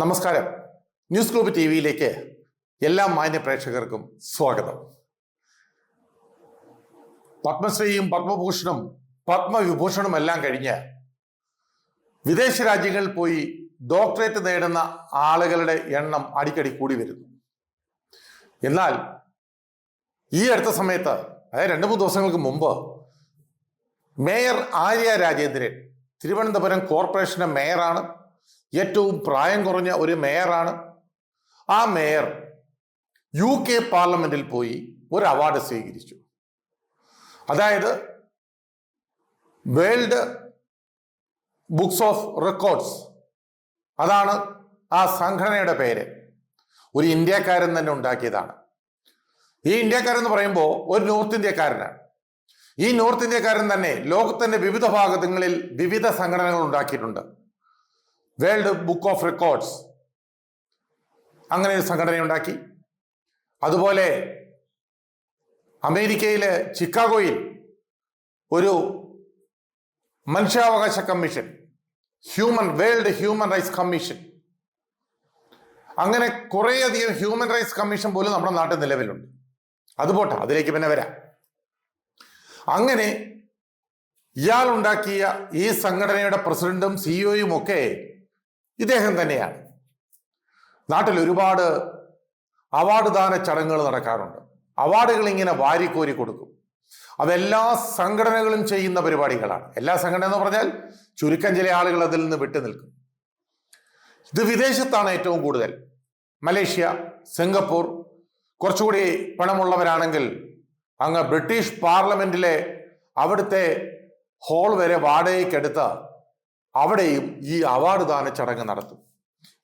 നമസ്കാരം. News group T വിയിലേക്ക് എല്ലാ മാന്യ പ്രേക്ഷകർക്കും സ്വാഗതം. പത്മശ്രീയും പത്മഭൂഷണും പത്മവിഭൂഷണും എല്ലാം കഴിഞ്ഞ് വിദേശ രാജ്യങ്ങളിൽ പോയി ഡോക്ടറേറ്റ് നേടുന്ന ആളുകളുടെ എണ്ണം അടിക്കടി കൂടി വരുന്നു. എന്നാൽ ഈ അടുത്ത സമയത്ത് അതായത് രണ്ട് മൂന്ന് ദിവസങ്ങൾക്ക് മുമ്പ് മേയർ ആര്യ രാജേന്ദ്രൻ തിരുവനന്തപുരം കോർപ്പറേഷന്റെ മേയറാണ്. ഏറ്റവും പ്രായം കുറഞ്ഞ ഒരു മേയറാണ്. ആ മേയർ യു കെ പാർലമെന്റിൽ പോയി ഒരു അവാർഡ് സ്വീകരിച്ചു. അതായത് വേൾഡ് ബുക്സ് ഓഫ് റെക്കോർഡ്സ് അതാണ് ആ സംഘടനയുടെ പേര്. ഒരു ഇന്ത്യക്കാരൻ തന്നെ ഉണ്ടാക്കിയതാണ്. ഈ ഇന്ത്യക്കാരൻ എന്ന് പറയുമ്പോൾ ഒരു നോർത്ത് ഇന്ത്യക്കാരനാണ്. ഈ നോർത്ത് ഇന്ത്യക്കാരൻ തന്നെ ലോകത്തിന്റെ വിവിധ ഭാഗങ്ങളിൽ വിവിധ സംഘടനകൾ ഉണ്ടാക്കിയിട്ടുണ്ട്. വേൾഡ് ബുക്ക് ഓഫ് റെക്കോർഡ്സ് അങ്ങനെ ഒരു സംഘടനയുണ്ടാക്കി. അതുപോലെ അമേരിക്കയിലെ ചിക്കാഗോയിൽ ഒരു മനുഷ്യാവകാശ commission human world human rights commission. അങ്ങനെ കുറേയധികം ഹ്യൂമൻ റൈറ്റ്സ് കമ്മീഷൻ പോലും നമ്മുടെ നാട്ടിൽ നിലവിലുണ്ട്. അതുപോട്ടെ അതിലേക്ക് പിന്നെ വരാം. അങ്ങനെ ഇയാൾ ഉണ്ടാക്കിയ ഈ സംഘടനയുടെ പ്രസിഡന്റും സിഇഒയും ഒക്കെ ഇദ്ദേഹം തന്നെയാണ്. നാട്ടിൽ ഒരുപാട് അവാർഡ് ദാന ചടങ്ങുകൾ നടക്കാറുണ്ട്. അവാർഡുകൾ ഇങ്ങനെ വാരിക്കോരി കൊടുക്കും. അതെല്ലാ സംഘടനകളും ചെയ്യുന്ന പരിപാടികളാണ്. എല്ലാ സംഘടന എന്ന് പറഞ്ഞാൽ ചുരുക്കം ചില ആളുകൾ അതിൽ നിന്ന് വിട്ടു നിൽക്കും. ഇത് വിദേശത്താണ് ഏറ്റവും കൂടുതൽ. മലേഷ്യ സിംഗപ്പൂർ കുറച്ചുകൂടി പണമുള്ളവരാണെങ്കിൽ അങ്ങ് ബ്രിട്ടീഷ് പാർലമെന്റിലെ അവിടുത്തെ ഹോൾ വരെ വാടകയ്ക്കെടുത്ത് അവിടെയും ഈ അവാർഡ് ദാന ചടങ്ങ് നടത്തും.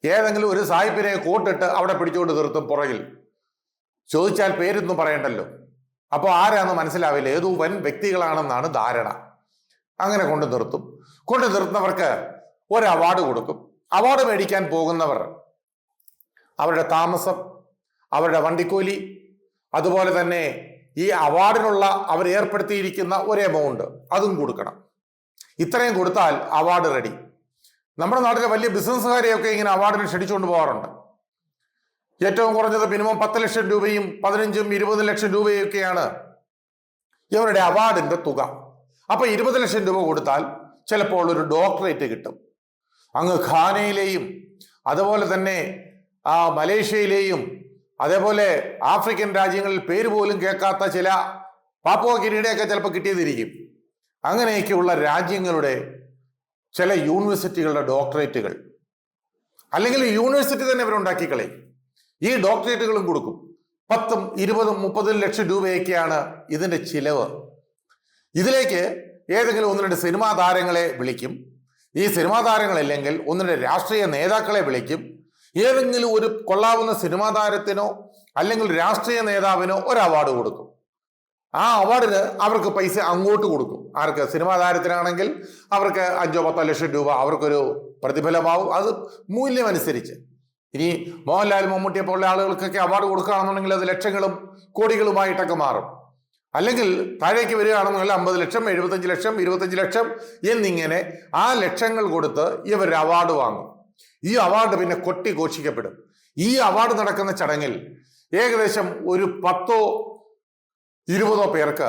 ഏതെങ്കിലും ഒരു സാഹിബിനെ കോട്ടിട്ട് അവിടെ പിടിച്ചുകൊണ്ട് നിർത്തും പുറകിൽ. ചോദിച്ചാൽ പേരൊന്നും പറയണ്ടല്ലോ. അപ്പോൾ ആരാന്ന് മനസ്സിലാവില്ല. ഏതോ വൻ വ്യക്തികളാണെന്നാണ് ധാരണ. അങ്ങനെ കൊണ്ട് നിർത്തും. കൊണ്ട് നിർത്തുന്നവർക്ക് ഒരു അവാർഡ് കൊടുക്കും. അവാർഡ് മേടിക്കാൻ പോകുന്നവർ അവരുടെ താമസം അവരുടെ വണ്ടിക്കൂലി അതുപോലെ തന്നെ ഈ അവാർഡിനുള്ള അവർ ഏർപ്പെടുത്തിയിരിക്കുന്ന ഒരു എമൗണ്ട് അതും കൊടുക്കണം. ഇത്രയും കൊടുത്താൽ അവാർഡ് റെഡി നമ്മുടെ നാട്ടിലെ വലിയ ബിസിനസ്സുകാരെയൊക്കെ ഇങ്ങനെ അവാർഡിന് ക്ഷണിച്ചുകൊണ്ട് പോകാറുണ്ട്. ഏറ്റവും കുറഞ്ഞത് മിനിമം പത്ത് ലക്ഷം രൂപയും പതിനഞ്ചും ഇരുപത് ലക്ഷം രൂപയൊക്കെയാണ് ഇവരുടെ അവാർഡിന്റെ തുക. അപ്പൊ ഇരുപത് ലക്ഷം രൂപ കൊടുത്താൽ ചിലപ്പോൾ ഒരു ഡോക്ടറേറ്റ് കിട്ടും. അങ്ങ് ഖാനയിലെയും അതുപോലെ തന്നെ ആ മലേഷ്യയിലെയും അതേപോലെ ആഫ്രിക്കൻ രാജ്യങ്ങളിൽ പേര് പോലും കേൾക്കാത്ത ചില പാപ്പുവ കിരീടയൊക്കെ ചിലപ്പോൾ കിട്ടിയതിരിക്കും. അങ്ങനെയൊക്കെയുള്ള രാജ്യങ്ങളുടെ ചില യൂണിവേഴ്സിറ്റികളുടെ ഡോക്ടറേറ്റുകൾ. അല്ലെങ്കിൽ യൂണിവേഴ്സിറ്റി തന്നെ ഇവരുണ്ടാക്കി കളയും. ഈ ഡോക്ടറേറ്റുകളും കൊടുക്കും. പത്തും ഇരുപതും മുപ്പതും ലക്ഷം രൂപയൊക്കെയാണ് ഇതിന്റെ ചിലവ്. ഇതിലേക്ക് ഏതെങ്കിലും ഒന്ന് രണ്ട് സിനിമാ താരങ്ങളെ വിളിക്കും. ഈ സിനിമാ താരങ്ങളില്ലെങ്കിൽ ഒന്ന് രണ്ട് രാഷ്ട്രീയ നേതാക്കളെ വിളിക്കും. ഏതെങ്കിലും ഒരു കൊള്ളാവുന്ന സിനിമാ താരത്തിനോ അല്ലെങ്കിൽ രാഷ്ട്രീയ നേതാവിനോ ഒരു അവാർഡ് കൊടുക്കും. ആ അവാർഡിന് അവർക്ക് പൈസ അങ്ങോട്ട് കൊടുക്കും. ആർക്ക്? സിനിമാ താരത്തിനാണെങ്കിൽ അവർക്ക് അഞ്ചോ പത്തോ ലക്ഷം രൂപ അവർക്കൊരു പ്രതിഫലമാവും. അത് മൂല്യമനുസരിച്ച്. ഇനി മോഹൻലാൽ മമ്മൂട്ടിയെ പോലുള്ള ആളുകൾക്കൊക്കെ അവാർഡ് കൊടുക്കുകയാണെന്നുണ്ടെങ്കിൽ അത് ലക്ഷങ്ങളും കോടികളുമായിട്ടൊക്കെ മാറും. അല്ലെങ്കിൽ താഴേക്ക് വരികയാണെന്നുണ്ടെങ്കിൽ അമ്പത് ലക്ഷം എഴുപത്തഞ്ച് ലക്ഷം ഇരുപത്തഞ്ച് ലക്ഷം എന്നിങ്ങനെ ആ ലക്ഷങ്ങൾ കൊടുത്ത് ഇവർ അവാർഡ് വാങ്ങും. ഈ അവാർഡ് പിന്നെ കൊട്ടി ഘോഷിക്കപ്പെടും. ഈ അവാർഡ് നടക്കുന്ന ചടങ്ങിൽ ഏകദേശം ഒരു പത്തോ ഇരുപതോ പേർക്ക്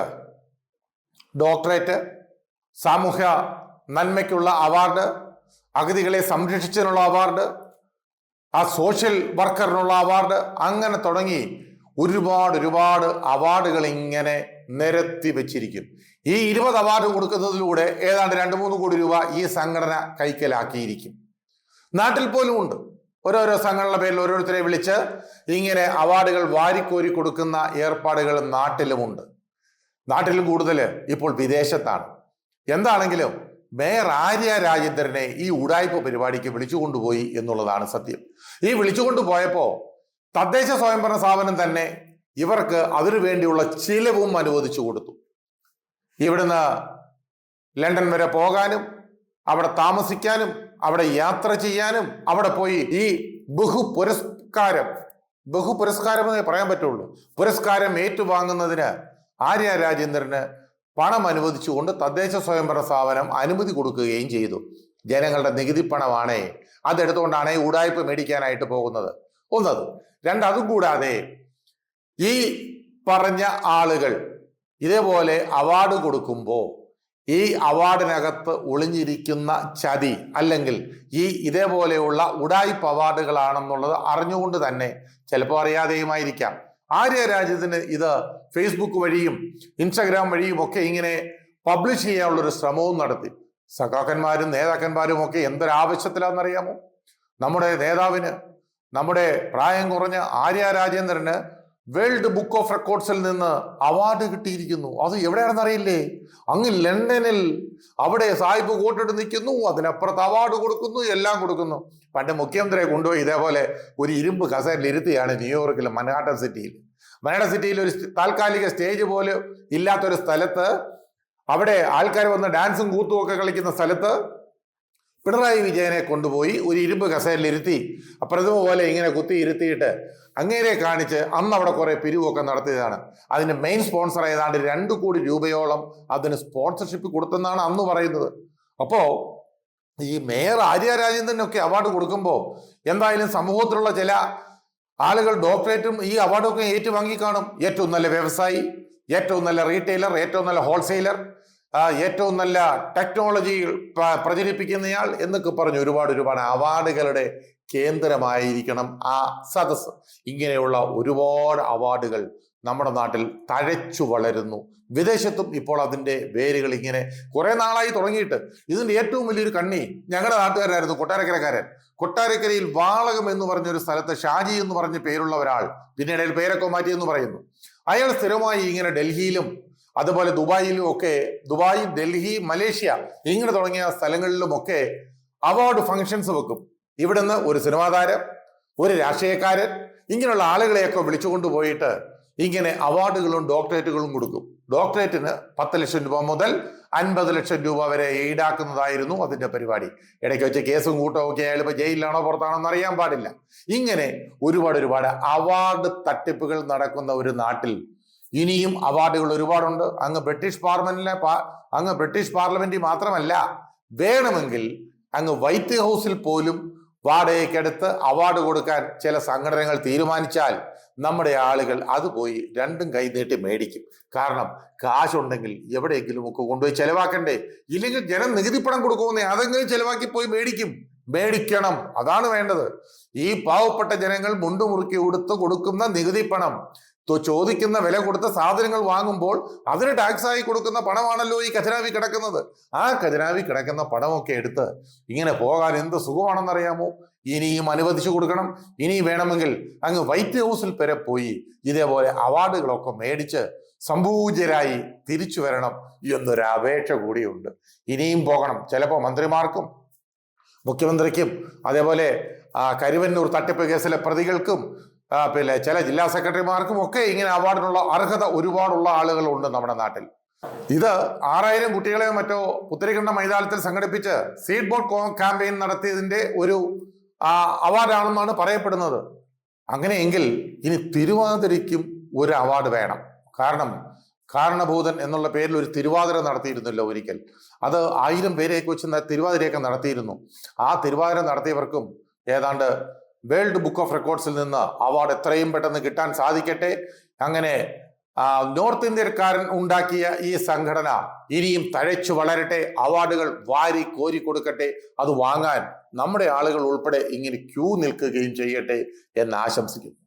ഡോക്ടറേറ്റ് സാമൂഹ്യ നന്മയ്ക്കുള്ള അവാർഡ് അഗതികളെ സംരക്ഷിച്ചതിനുള്ള അവാർഡ് ആ സോഷ്യൽ വർക്കറിനുള്ള അവാർഡ് അങ്ങനെ തുടങ്ങി ഒരുപാട് ഒരുപാട് അവാർഡുകൾ ഇങ്ങനെ നിരത്തി വെച്ചിരിക്കും. ഈ ഇരുപത് അവാർഡ് കൊടുക്കുന്നതിലൂടെ ഏതാണ്ട് രണ്ട് മൂന്ന് കോടി രൂപ ഈ സംഘടന കൈക്കലാക്കിയിരിക്കും. നാട്ടിൽ പോലും ഉണ്ട്. ഓരോരോ സംഘടനകളുടെ പേരിൽ ഓരോരുത്തരെ വിളിച്ച് ഇങ്ങനെ അവാർഡുകൾ വാരിക്കോരി കൊടുക്കുന്ന ഏർപ്പാടുകൾ നാട്ടിലുമുണ്ട്. നാട്ടിലും കൂടുതൽ ഇപ്പോൾ വിദേശത്താണ്. എന്താണെങ്കിലും മേയർ ആര്യ രാജേന്ദ്രനെ ഈ ഉടായ്പ പരിപാടിക്ക് വിളിച്ചു കൊണ്ടുപോയി എന്നുള്ളതാണ് സത്യം. ഈ വിളിച്ചു കൊണ്ടുപോയപ്പോൾ തദ്ദേശ സ്വയംഭരണ സ്ഥാപനം തന്നെ ഇവർക്ക് അതിനു വേണ്ടിയുള്ള ചിലവും അനുവദിച്ചു കൊടുത്തു. ഇവിടുന്ന് ലണ്ടൻ വരെ പോകാനും അവിടെ താമസിക്കാനും അവിടെ യാത്ര ചെയ്യാനും അവിടെ പോയി ഈ ബഹു പുരസ്കാരം ബഹു പുരസ്കാരം എന്നേ പറയാൻ പറ്റുള്ളൂ. പുരസ്കാരം ഏറ്റുവാങ്ങുന്നതിന് ആര്യ രാജേന്ദ്രന് പണം അനുവദിച്ചുകൊണ്ട് തദ്ദേശ സ്വയംഭരണ സ്ഥാപനം അനുമതി കൊടുക്കുകയും ചെയ്തു. ജനങ്ങളുടെ നികുതി പണമാണേ അതെടുത്തുകൊണ്ടാണ് ഈ ഉടായ്പ മേടിക്കാനായിട്ട് പോകുന്നത്. ഒന്നത്. രണ്ട് അതും കൂടാതെ ഈ പറഞ്ഞ ആളുകൾ ഇതേപോലെ അവാർഡ് കൊടുക്കുമ്പോൾ ഈ അവാർഡിനകത്ത് ഒളിഞ്ഞിരിക്കുന്ന ചതി അല്ലെങ്കിൽ ഈ ഇതേപോലെയുള്ള ഉടായ്പ അവാർഡുകളാണെന്നുള്ളത് അറിഞ്ഞുകൊണ്ട് തന്നെ ചിലപ്പോൾ അറിയാതെയുമായിരിക്കാം. ആര്യ രാജ്യത്തിന് ഇത് ഫേസ്ബുക്ക് വഴിയും ഇൻസ്റ്റഗ്രാം വഴിയും ഒക്കെ ഇങ്ങനെ പബ്ലിഷ് ചെയ്യാനുള്ളൊരു ശ്രമവും നടത്തി. സഖാക്കന്മാരും നേതാക്കന്മാരും ഒക്കെ എന്തൊരാവശ്യത്തിലാണെന്നറിയാമോ? നമ്മുടെ നേതാവിന് നമ്മുടെ പ്രായം കുറഞ്ഞ ആര്യ രാജേന്ദ്രന് വേൾഡ് ബുക്ക് ഓഫ് റെക്കോർഡ്സിൽ നിന്ന് അവാർഡ് കിട്ടിയിരിക്കുന്നു. അത് എവിടെയാണെന്ന് അറിയില്ലേ? അങ്ങ് ലണ്ടനിൽ അവിടെ സാഹിബ് കോട്ടിട്ട് നിൽക്കുന്നു അതിനപ്പുറത്ത് അവാർഡ് കൊടുക്കുന്നു എല്ലാം കൊടുക്കുന്നു. പണ്ട് മുഖ്യമന്ത്രിയെ കൊണ്ടുപോയി ഇതേപോലെ ഒരു ഇരുമ്പ് കസേരയിൽ ഇരുത്തിയാണ് ന്യൂയോർക്കിൽ മനാട്ടൻ സിറ്റിയിൽ. മനാട്ടൻ സിറ്റിയിൽ ഒരു താൽക്കാലിക സ്റ്റേജ് പോലും ഇല്ലാത്തൊരു സ്ഥലത്ത് അവിടെ ആൾക്കാർ വന്ന് ഡാൻസും കൂത്തും ഒക്കെ കളിക്കുന്ന സ്ഥലത്ത് പിണറായി വിജയനെ കൊണ്ടുപോയി ഒരു ഇരുമ്പ് കസേലിരുത്തി പ്രതിമ പോലെ ഇങ്ങനെ കുത്തി ഇരുത്തിയിട്ട് അങ്ങേരെ കാണിച്ച് അന്ന് അവിടെ കുറെ പിരിവൊക്കെ നടത്തിയതാണ്. അതിന് മെയിൻ സ്പോൺസർ ഏതാണ്ട് രണ്ട് കോടി രൂപയോളം അതിന് സ്പോൺസർഷിപ്പ് കൊടുത്തെന്നാണ് അന്ന് പറയുന്നത്. അപ്പോ ഈ മേയർ ആര്യ രാജേന്ദ്രനൊക്കെ അവാർഡ് കൊടുക്കുമ്പോൾ എന്തായാലും സമൂഹത്തിലുള്ള ചില ആളുകൾ ഡോക്ടറേറ്റും ഈ അവാർഡൊക്കെ ഏറ്റുവാങ്ങി കാണും ഏറ്റവും നല്ല വ്യവസായി ഏറ്റവും നല്ല റീറ്റെയിലർ ഏറ്റവും നല്ല ഹോൾസെയിലർ ഏറ്റവും നല്ല ടെക്നോളജി പ്രചരിപ്പിക്കുന്നയാൾ എന്നൊക്കെ പറഞ്ഞ് ഒരുപാട് ഒരുപാട് അവാർഡുകളുടെ കേന്ദ്രമായിരിക്കണം ആ സദസ് ഇങ്ങനെയുള്ള ഒരുപാട് അവാർഡുകൾ നമ്മുടെ നാട്ടിൽ തഴച്ചു വളരുന്നു. വിദേശത്തും ഇപ്പോൾ അതിന്റെ വേരുകൾ ഇങ്ങനെ കുറെ നാളായി തുടങ്ങിയിട്ട്. ഇതിന്റെ ഏറ്റവും വലിയൊരു കണ്ണി ഞങ്ങളുടെ നാട്ടുകാരായിരുന്നു കൊട്ടാരക്കരക്കാരൻ. കൊട്ടാരക്കരയിൽ വാളകം എന്ന് പറഞ്ഞ ഒരു സ്ഥലത്ത് ഷാജി എന്ന് പറഞ്ഞ പേരുള്ള ഒരാൾ പിന്നീട് പേരൊക്കെ മാറ്റി എന്ന് പറയുന്നു. അയാൾ സ്ഥിരമായി ഇങ്ങനെ ഡൽഹിയിലും അതുപോലെ ദുബായിലും ഒക്കെ ദുബായ് ഡൽഹി മലേഷ്യ ഇങ്ങനെ തുടങ്ങിയ സ്ഥലങ്ങളിലുമൊക്കെ അവാർഡ് ഫങ്ഷൻസ് വെക്കും. ഇവിടുന്ന് ഒരു സിനിമാ താരം ഒരു രാഷ്ട്രീയക്കാരൻ ഇങ്ങനെയുള്ള ആളുകളെയൊക്കെ വിളിച്ചുകൊണ്ട് പോയിട്ട് ഇങ്ങനെ അവാർഡുകളും ഡോക്ടറേറ്റുകളും കൊടുക്കും. ഡോക്ടറേറ്റിന് പത്ത് ലക്ഷം രൂപ മുതൽ അൻപത് ലക്ഷം രൂപ വരെ ഈടാക്കുന്നതായിരുന്നു അതിന്റെ പരിപാടി. ഇടയ്ക്ക് വെച്ച് കേസും കൂട്ടവും ഒക്കെ ആയാലും ഇപ്പൊ ജയിലിലാണോ പുറത്താണോ എന്ന് അറിയാൻ പാടില്ല. ഇങ്ങനെ ഒരുപാട് ഒരുപാട് അവാർഡ് തട്ടിപ്പുകൾ നടക്കുന്ന ഒരു നാട്ടിൽ ഇനിയും അവാർഡുകൾ ഒരുപാടുണ്ട്. അങ്ങ് ബ്രിട്ടീഷ് പാർലമെന്റിലെ അങ്ങ് ബ്രിട്ടീഷ് പാർലമെന്റിൽ മാത്രമല്ല വേണമെങ്കിൽ അങ്ങ് വൈറ്റ് ഹൗസിൽ പോലും വാടകയ്ക്കെടുത്ത് അവാർഡ് കൊടുക്കാൻ ചില സംഘടനകൾ തീരുമാനിച്ചാൽ നമ്മുടെ ആളുകൾ അത് പോയി രണ്ടും കൈ നീട്ടി മേടിക്കും. കാരണം കാശുണ്ടെങ്കിൽ എവിടെയെങ്കിലും ഒക്കെ കൊണ്ടുപോയി ചെലവാക്കണ്ടേ? ഇല്ലെങ്കിൽ ജനം നികുതിപ്പണം കൊടുക്കുമെന്നേ അതെങ്കിലും ചെലവാക്കി പോയി മേടിക്കും. മേടിക്കണം. അതാണ് വേണ്ടത്. ഈ പാവപ്പെട്ട ജനങ്ങൾ മുണ്ടുമുറുക്കി ഉടുത്ത് കൊടുക്കുന്ന നികുതി പണം ചോദിക്കുന്ന വില കൊടുത്ത സാധനങ്ങൾ വാങ്ങുമ്പോൾ അതിന് ടാക്സ് ആയി കൊടുക്കുന്ന പണമാണല്ലോ ഈ ഖജനാവി കിടക്കുന്നത്. ആ ഖജനാവി കിടക്കുന്ന പണമൊക്കെ എടുത്ത് ഇങ്ങനെ പോകാൻ എന്ത് സുഖമാണെന്നറിയാമോ? ഇനിയും അനുവദിച്ചു കൊടുക്കണം. ഇനി വേണമെങ്കിൽ അങ്ങ് വൈറ്റ് ഹൗസിൽ വരെ പോയി ഇതേപോലെ അവാർഡുകളൊക്കെ മേടിച്ച് സമ്പൂജരായി തിരിച്ചു വരണം എന്നൊരു അപേക്ഷ കൂടിയുണ്ട്. ഇനിയും പോകണം. ചിലപ്പോൾ മന്ത്രിമാർക്കും മുഖ്യമന്ത്രിക്കും അതേപോലെ കരുവന്നൂർ തട്ടിപ്പ് കേസിലെ പ്രതികൾക്കും പിന്നെ ചില ജില്ലാ സെക്രട്ടറിമാർക്കും ഒക്കെ ഇങ്ങനെ അവാർഡിനുള്ള അർഹത ഒരുപാടുള്ള ആളുകളുണ്ട് നമ്മുടെ നാട്ടിൽ. ഇത് ആറായിരം കുട്ടികളെ മറ്റോ പുത്തരിക്കണ്ട മൈതാനത്തിൽ സംഘടിപ്പിച്ച് സീഡ് ബോർഡ് ക്യാമ്പയിൻ നടത്തിയതിന്റെ ഒരു അവാർഡാണെന്നാണ് പറയപ്പെടുന്നത്. അങ്ങനെയെങ്കിൽ ഇനി തിരുവാതിരയ്ക്കും ഒരു അവാർഡ് വേണം. കാരണം കാരണഭൂതൻ എന്നുള്ള പേരിൽ ഒരു തിരുവാതിര നടത്തിയിരുന്നല്ലോ ഒരിക്കൽ. അത് ആയിരം പേരെയൊക്കെ വെച്ച് തിരുവാതിരയൊക്കെ നടത്തിയിരുന്നു. ആ തിരുവാതിര നടത്തിയവർക്കും ഏതാണ്ട് വേൾഡ് ബുക്ക് ഓഫ് റെക്കോർഡ്സിൽ നിന്ന് അവാർഡ് എത്രയും പെട്ടെന്ന് കിട്ടാൻ സാധിക്കട്ടെ. അങ്ങനെ നോർത്ത് ഇന്ത്യക്കാരൻ ഉണ്ടാക്കിയ ഈ സംഘടന ഇനിയും തഴച്ചു വളരട്ടെ. അവാർഡുകൾ വാരി കോരി കൊടുക്കട്ടെ. അത് വാങ്ങാൻ നമ്മുടെ ആളുകൾ ഉൾപ്പെടെ ഇങ്ങനെ ക്യൂ നിൽക്കുകയും ചെയ്യട്ടെ എന്ന് ആശംസിക്കുന്നു.